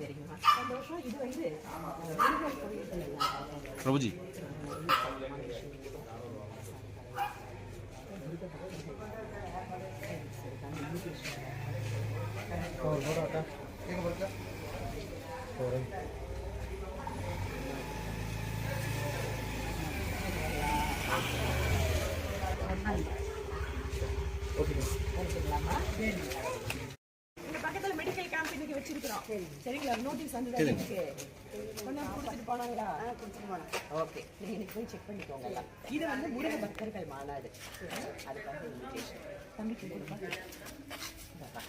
சரிங்கம்மா சந்தோஷம் இது வந்து முருகன் கோயில்கள் எல்லாம் பிரபுஜி கரெக்டுங்களாம்மா இங்க பக்கத்துல மெடிக்கல் கேம்ப் இன்னைக்கு வச்சிருக்கிறோம் சரிங்களா? நோட்டீஸ் வந்து எனக்கு கொண்டாந்து கொடுத்துட்டு போனாங்களா? ஓகே நீங்க இன்னைக்கு போய் செக் பண்ணிக்கோங்க. இது வந்து முருக பக்தர்கள் மாநாடு. அதுக்காக இன்விடேஷன் தம்பிக்கு கொடுப்பா. இந்தாப்பா.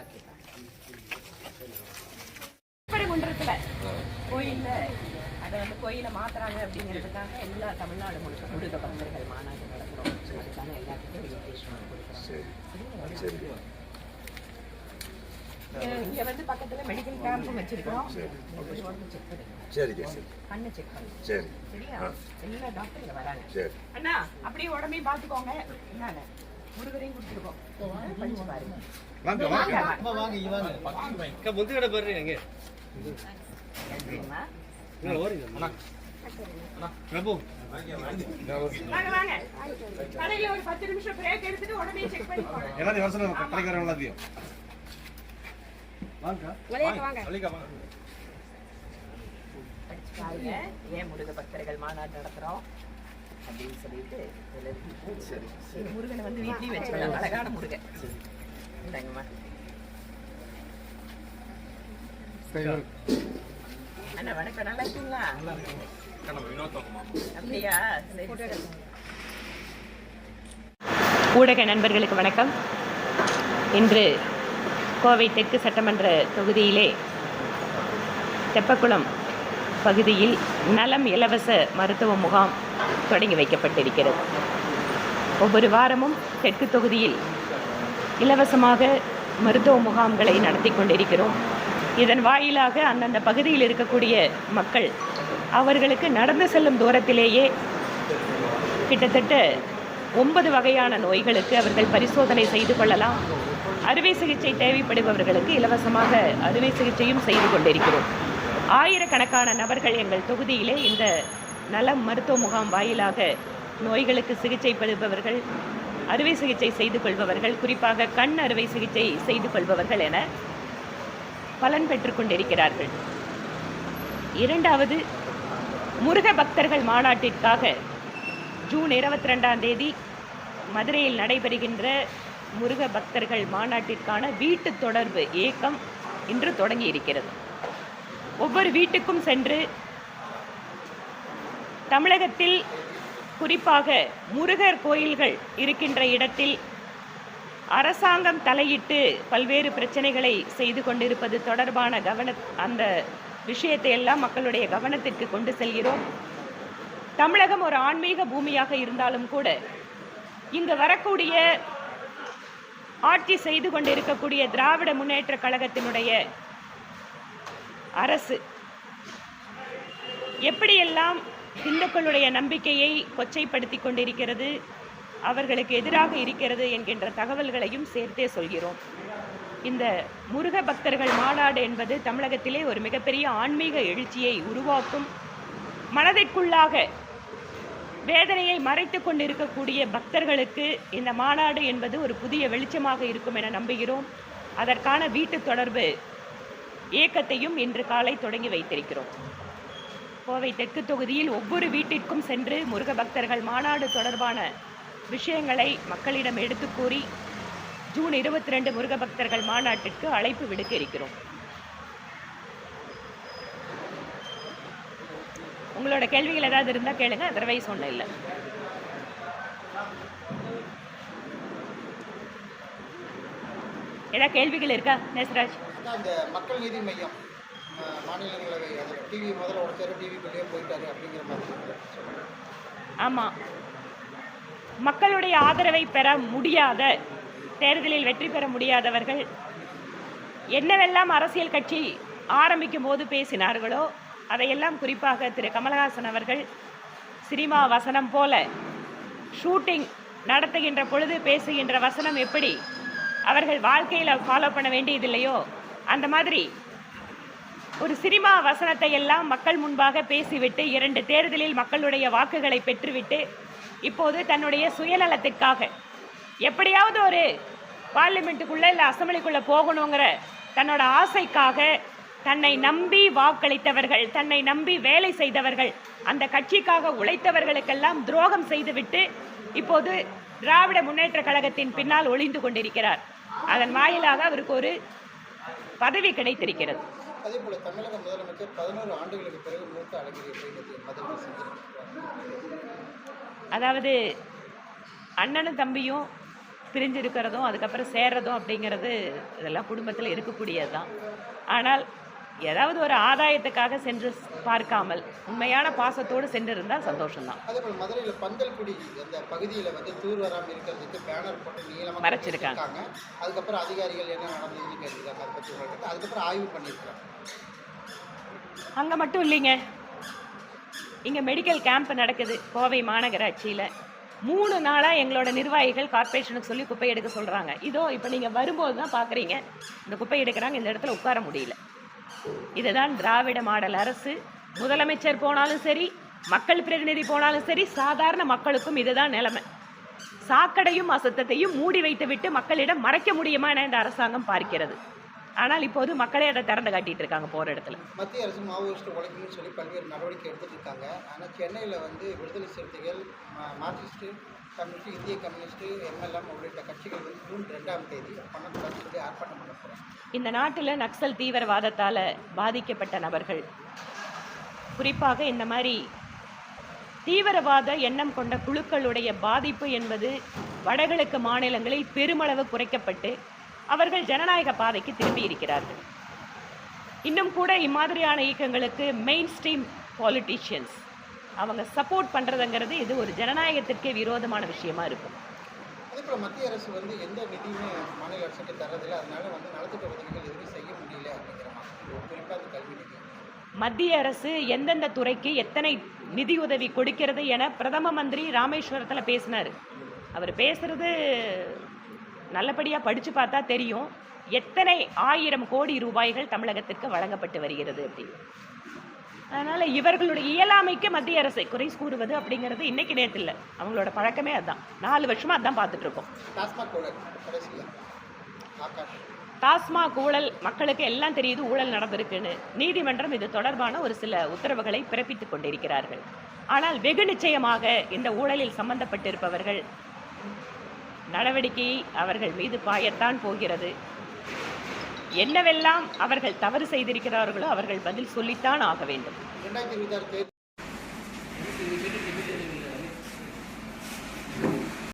ஓகேப்பா. கோயில்ல அதை வந்து கோயிலை மாத்துறாங்க அப்படிங்கிறதுக்காக எல்லா தமிழ்நாடு முழுக்க முருக பக்தர்கள் மாநாடு நடக்கிறோம் அதுக்கான எல்லாத்துக்கும் இன்விடேஷன் கொடுக்குறோம் இங்க- வந்து பக்கத்துல மெடிக்கல் கேம்பும் வச்சிருக்கோம் போய் உடம்பு செக் பண்ணுங்க சரிங்க சரி கண்ணு செக் பண்ணுங்க சரி. சரியா? எல்லா டாக்டர் வராங்க. சரி. அண்ணா அப்படியே உடம்பையும் பாத்துக்கோங்க என்னங்க முருகரையும் கொடுத்துருக்கோம் படிச்சு பாருங்க வாங்க வாங்க. அக்கா கடை எங்க பிரபு கடையில ஒரு பத்து நிமிஷம் பிரேக் எடுத்துட்டு உடனே செக் பண்ணி எல்லாத்தையும் வருஷம் கடைக்கு வர எல்லாத்தையும். படிச்சு பாருங்க ஏன் முருக பக்தர்கள் மாநாடு நடத்துறோம்? அப்படின்னு சொல்லிட்டு முருகனை வந்து வீட்லயும் வச்சுக்கலாம் அழகான முருகன். இந்தாங்கம்மா. அண்ணா வணக்கம். நல்லா இருக்கீங்களா? அப்படியா. ஊடக நண்பர்களுக்கு வணக்கம். இன்று கோவை தெற்கு சட்டமன்ற தொகுதியிலே தெப்பக்குளம் பகுதியில் நலம் இலவச மருத்துவ முகாம் தொடங்கி வைக்கப்பட்டிருக்கிறது. ஒவ்வொரு வாரமும் தெற்கு தொகுதியில் இலவசமாக மருத்துவ முகாம்களை நடத்தி கொண்டிருக்கிறோம். இதன் வாயிலாக அந்தந்த பகுதியில் இருக்கக்கூடிய மக்கள் அவர்களுக்கு நடந்து செல்லும் தூரத்திலேயே கிட்டத்தட்ட ஒன்பது வகையான நோய்களுக்கு அவர்கள் பரிசோதனை செய்து கொள்ளலாம். அறுவை சிகிச்சை தேவைப்படுபவர்களுக்கு இலவசமாக அறுவை சிகிச்சையும் செய்து கொண்டிருக்கிறோம். ஆயிரக்கணக்கான நபர்கள் எங்கள் தொகுதியிலே இந்த நலம் மருத்துவ முகாம் வாயிலாக நோய்களுக்கு சிகிச்சை பெறுபவர்கள் அறுவை சிகிச்சை செய்து கொள்பவர்கள் குறிப்பாக கண் அறுவை சிகிச்சை செய்து கொள்பவர்கள் என பலன் பெற்றுக் கொண்டிருக்கிறார்கள். இரண்டாவது முருக பக்தர்கள் மாநாட்டிற்காக ஜூன் இருபத்தி ரெண்டாம் தேதி மதுரையில் நடைபெறுகின்ற முருக பக்தர்கள் மாநாட்டிற்கான வீட்டு தொடர்பு இயக்கம் இன்று தொடங்கி இருக்கிறது ஒவ்வொரு வீட்டுக்கும் சென்று தமிழகத்தில் குறிப்பாக முருகர் கோயில்கள் இருக்கின்ற இடத்தில் அரசாங்கம் தலையிட்டு பல்வேறு பிரச்சனைகளை செய்து கொண்டிருப்பது தொடர்பான கவன அந்த விஷயத்தை எல்லாம் மக்களுடைய கவனத்திற்கு கொண்டு செல்கிறோம். தமிழகம் ஒரு ஆன்மீக பூமியாக இருந்தாலும் கூட இங்கு வரக்கூடிய ஆட்சி செய்து கொண்டிருக்கக்கூடிய திராவிட முன்னேற்ற கழகத்தினுடைய அரசு எப்படியெல்லாம் இந்துக்களுடைய நம்பிக்கையை கொச்சைப்படுத்தி கொண்டிருக்கிறது அவர்களுக்கு எதிராக இருக்கிறது என்கின்ற தகவல்களையும் சேர்த்தே சொல்கிறோம். இந்த முருக பக்தர்கள் மாநாடு என்பது தமிழகத்திலே ஒரு மிகப்பெரிய ஆன்மீக எழுச்சியை உருவாக்கும் மனதிற்குள்ளாக வேதனையை மறைத்து கொண்டிருக்கக்கூடிய பக்தர்களுக்கு இந்த மாநாடு என்பது ஒரு புதிய வெளிச்சமாக இருக்கும் என நம்புகிறோம். அதற்கான வீட்டு தொடர்பு இயக்கத்தையும் இன்று காலை தொடங்கி வைத்திருக்கிறோம். கோவை தெற்கு தொகுதியில் ஒவ்வொரு வீட்டிற்கும் சென்று முருக பக்தர்கள் மாநாடு தொடர்பான விஷயங்களை மக்களிடம் எடுத்து கூறி ஜூன் இருபத்தி ரெண்டு முருக பக்தர்கள் மாநாட்டிற்கு அழைப்பு விடுக்க இருக்கிறோம் உங்களோட கேள்விகள் ஏதாவது இருந்தால் கேளுங்க அதர்வைஸ் ஒன்றும் இல்லை. ஏதாவது கேள்விகள் இருக்கா நேசராஜ்? அந்த மக்கள் நீதி மையம் மாநிலங்களவை அது டிவி முதல்ல உடச்சாரு டிவிக்குள்ளேயே போயிட்டாரு அப்படிங்கிற மாதிரி ஆமாம் மக்களுடைய ஆதரவை பெற முடியாத தேர்தலில் வெற்றி பெற முடியாதவர்கள் என்னவெல்லாம் அரசியல் கட்சி ஆரம்பிக்கும் போது பேசினார்களோ அதையெல்லாம் குறிப்பாக திரு கமலஹாசன் அவர்கள் சினிமா வசனம் போல ஷூட்டிங் நடத்துகின்ற பொழுது பேசுகின்ற வசனம் எப்படி? அவர்கள் வாழ்க்கையில் ஃபாலோ பண்ண வேண்டியதில்லையோ? அந்த மாதிரி ஒரு சினிமா வசனத்தை எல்லாம் மக்கள் முன்பாக பேசிவிட்டு இரண்டு தேர்தலில் மக்களுடைய வாக்குகளை பெற்றுவிட்டு இப்போது தன்னுடைய சுயநலத்திற்காக எப்படியாவது ஒரு பார்லிமெண்ட்டுக்குள்ளே இல்லை அசம்பிளிக்குள்ளே போகணுங்கிற தன்னோட ஆசைக்காக தன்னை நம்பி வாக்களித்தவர்கள் தன்னை நம்பி வேலை செய்தவர்கள் அந்த கட்சிக்காக உழைத்தவர்களுக்கெல்லாம் துரோகம் செய்துவிட்டு இப்போது திராவிட முன்னேற்ற கழகத்தின் பின்னால் ஒளிந்து கொண்டிருக்கிறார். அதன் வாயிலாக அவருக்கு ஒரு பதவி கிடைத்திருக்கிறது. அதே போல தமிழக முதலமைச்சர் பதினோரு ஆண்டுகளுக்கு பிறகு மூத்த அழகிரி அதாவது அண்ணனும் தம்பியும் பிரிஞ்சிருக்கிறதும் அதுக்கப்புறம் சேர்றதும் அப்படிங்கிறது இதெல்லாம் குடும்பத்தில் இருக்கக்கூடியது தான் ஆனால் ஏதாவது ஒரு ஆதாயத்துக்காக சென்று பார்க்காமல் உண்மையான பாசத்தோடு சென்றிருந்தால் சந்தோஷம்தான். அதே போல மதுரையில் பந்தல்குடி அந்த பகுதியில் வந்து தூர் வராமல் இருக்கிறதுக்கு பேனர் போட்டு நீளமாக மறைச்சிருக்காங்க. அதுக்கப்புறம் அதிகாரிகள் என்ன நடந்ததுன்னு கேட்டிருக்காங்க. அதை பற்றி உங்களுக்கு அதுக்கப்புறம் ஆய்வு பண்ணியிருக்காங்க. அங்கே மட்டும் இல்லைங்க. இங்கே மெடிக்கல் கேம்ப் நடக்குது கோவை மாநகராட்சியில். மூணு நாளாக எங்களோட நிர்வாகிகள் கார்ப்பரேஷனுக்கு சொல்லி குப்பை எடுக்க சொல்கிறாங்க இதோ இப்போ நீங்கள் வரும்போது தான் பார்க்குறீங்க இந்த குப்பை எடுக்கிறாங்க இந்த இடத்துல உட்கார முடியல. இதுதான் திராவிட மாடல் அரசு. முதலமைச்சர் போனாலும் சரி மக்கள் பிரதிநிதி போனாலும் சரி சாதாரண மக்களுக்கும் இதுதான் நிலைமை. சாக்கடையும் அசத்தத்தையும் மூடி வைத்துவிட்டு மக்களிடம் மறைக்க முடியுமா என இந்த அரசாங்கம் பார்க்கிறது. ஆனால் இப்போது மக்களே அதை திறந்து காட்டிட்டு இருக்காங்க போகிற இடத்துல. மத்திய அரசு மாவோயிஸ்ட் உழைக்கணும்னு சொல்லி பல்வேறு நடவடிக்கை எடுத்துட்டு இருக்காங்க. ஆனால் சென்னையில் வந்து விடுதலை சிறுத்தைகள் மா- மார்க்சிஸ்ட் கம்யூனிஸ்ட் இந்திய கம்யூனிஸ்ட் எம்எல்எம் உள்ளிட்ட கட்சிகள் வந்து ஜூன் ரெண்டாம் தேதி பண்ணக்கூடாதுன்னு சொல்லி ஆர்ப்பாட்டம் பண்ண போகிறாங்க இந்த நாட்டில் நக்சல் தீவிரவாதத்தால் பாதிக்கப்பட்ட நபர்கள் குறிப்பாக இந்த மாதிரி தீவிரவாத எண்ணம் கொண்ட குழுக்களுடைய பாதிப்பு என்பது வடகிழக்கு மாநிலங்களில் பெருமளவு குறைக்கப்பட்டு அவர்கள் ஜனநாயக பாதைக்கு திரும்பி இருக்கிறார்கள். இன்னும் கூட இம்மாதிரியான இயக்கங்களுக்கு மெயின் ஸ்ட்ரீம் பாலிட்டிஷியன்ஸ் அவங்க சப்போர்ட் பண்ணுறதுங்கிறது இது ஒரு ஜனநாயகத்திற்கே விரோதமான விஷயமா இருக்கும். அதே போல் மத்திய அரசு வந்து எந்த நிதியுமே மாநில அரசுக்கு தரதில்லை. அதனால வந்து நலத்திட்ட உதவிகள் எதுவும் செய்ய முடியல அப்படிங்கிற குறிப்பாக கல்வி மத்திய அரசு எந்தெந்த துறைக்கு எத்தனை நிதியுதவி கொடுக்கிறது என பிரதம மந்திரி ராமேஸ்வரத்தில் பேசினார். அவர் பேசுறது நல்லபடியாக படித்து பார்த்தா தெரியும். எத்தனை ஆயிரம் கோடி ரூபாய்கள் தமிழகத்திற்கு வழங்கப்பட்டு வருகிறது அப்படின்னு. அதனால் இவர்களுடைய இயலாமைக்கு மத்திய அரசை குறை கூறுவது அப்படிங்கிறது இன்னைக்கு நேற்று இல்லை அவங்களோட பழக்கமே அதுதான் நாலு வருஷமாக அதான் ஆகாஷ். டாஸ்மாக் ஊழல் மக்களுக்கு எல்லாம் தெரியுது ஊழல் நடந்திருக்குன்னு. நீதிமன்றம் இது தொடர்பான ஒரு சில உத்தரவுகளை பிறப்பித்துக் கொண்டிருக்கிறார்கள். ஆனால் வெகு நிச்சயமாக இந்த ஊழலில் சம்பந்தப்பட்டிருப்பவர்கள் நடவடிக்கை அவர்கள் மீது பாயத்தான் போகிறது. என்னவெல்லாம் அவர்கள் தவறு செய்திருக்கிறார்களோ அவர்கள் பதில் சொல்லித்தான் ஆக வேண்டும்.